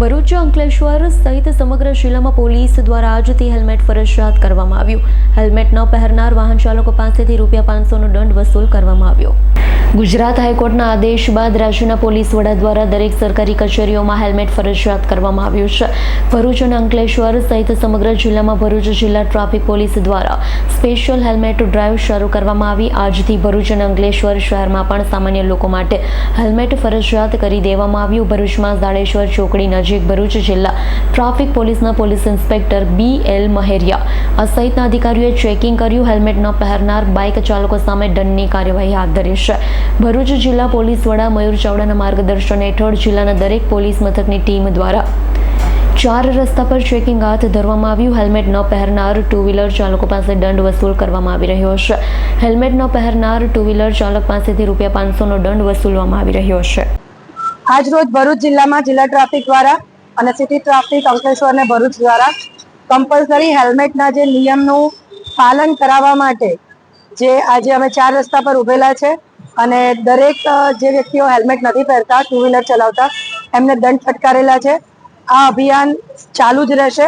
ભરૂચ અંકલેશ્વર સહિત સમગ્ર જિલ્લામાં પોલીસ દ્વારા આજથી હેલ્મેટ ફરજિયાત કરવામાં આવ્યું. હેલ્મેટ ન પહેરનાર વાહન ચાલકો પાસેથી રૂપિયા પાંચસોનો દંડ વસૂલ કરવામાં આવ્યો. ગુજરાત હાઈકોર્ટના આદેશ બાદ રાજ્યના પોલીસ વડા દ્વારા દરેક સરકારી કચેરીઓમાં હેલ્મેટ ફરજિયાત કરવામાં આવ્યું છે. ભરૂચ અને અંકલેશ્વર સહિત સમગ્ર જિલ્લામાં ભરૂચ જિલ્લા ટ્રાફિક પોલીસ દ્વારા સ્પેશિયલ હેલ્મેટ ડ્રાઈવ શરૂ કરવામાં આવી. આજથી ભરૂચ અને અંકલેશ્વર શહેરમાં પણ સામાન્ય લોકો માટે હેલ્મેટ ફરજિયાત કરી દેવામાં આવ્યું. ભરૂચમાં જાડેશ્વર ચોકડી નજીક ભરૂચ જિલ્લા ટ્રાફિક પોલીસના police inspector B L Mehriya. આ સહિતના અધિકારીઓએ ચેકિંગ કર્યું, હેલ્મેટ ન પહેરનાર બાઇક ચાલકો સામે દંડની કાર્યવાહી હાથ ધરી છે. ભરૂચ જિલ્લા પોલીસ વડા મયુર ચાવડાના માર્ગદર્શન હેઠળ જિલ્લાના દરેક પોલીસ મથકની ટીમ દ્વારા ચાર રસ્તા પર ચેકિંગ હાથ ધરવામાં આવ્યું. હેલ્મેટ ન પહેરનાર ટુ વ્હીલર ચાલકો પાસે દંડ વસૂલ કરવામાં આવી રહ્યો છે. હેલ્મેટ ન પહેરનાર ટુ વ્હીલર ચાલક પાસેથી રૂપિયા પાંચસોનો દંડ વસૂલવામાં આવી રહ્યો છે. આજ રોજ ભરૂચ જિલ્લામાં જિલ્લા ટ્રાફિક દ્વારા અને સિટી ટ્રાફિક અંકલેશ્વર અને ભરૂચ દ્વારા કમ્પલસરી હેલ્મેટના જે નિયમનું પાલન કરાવવા માટે જે આજે અમે ચાર રસ્તા પર ઉભેલા છે અને દરેક જે વ્યક્તિઓ હેલ્મેટ નથી પહેરતા ટુ વ્હીલર ચલાવતા, એમને દંડ ફટકારેલા છે. આ અભિયાન ચાલુ જ રહેશે.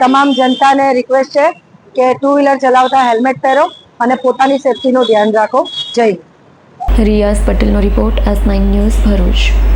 તમામ જનતાને રિક્વેસ્ટ છે કે ટુ વ્હીલર ચલાવતા હેલ્મેટ પહેરો અને પોતાની સેફટીનું ધ્યાન રાખો. જય. રિયાઝ પટેલનો report S nine news Bharuch.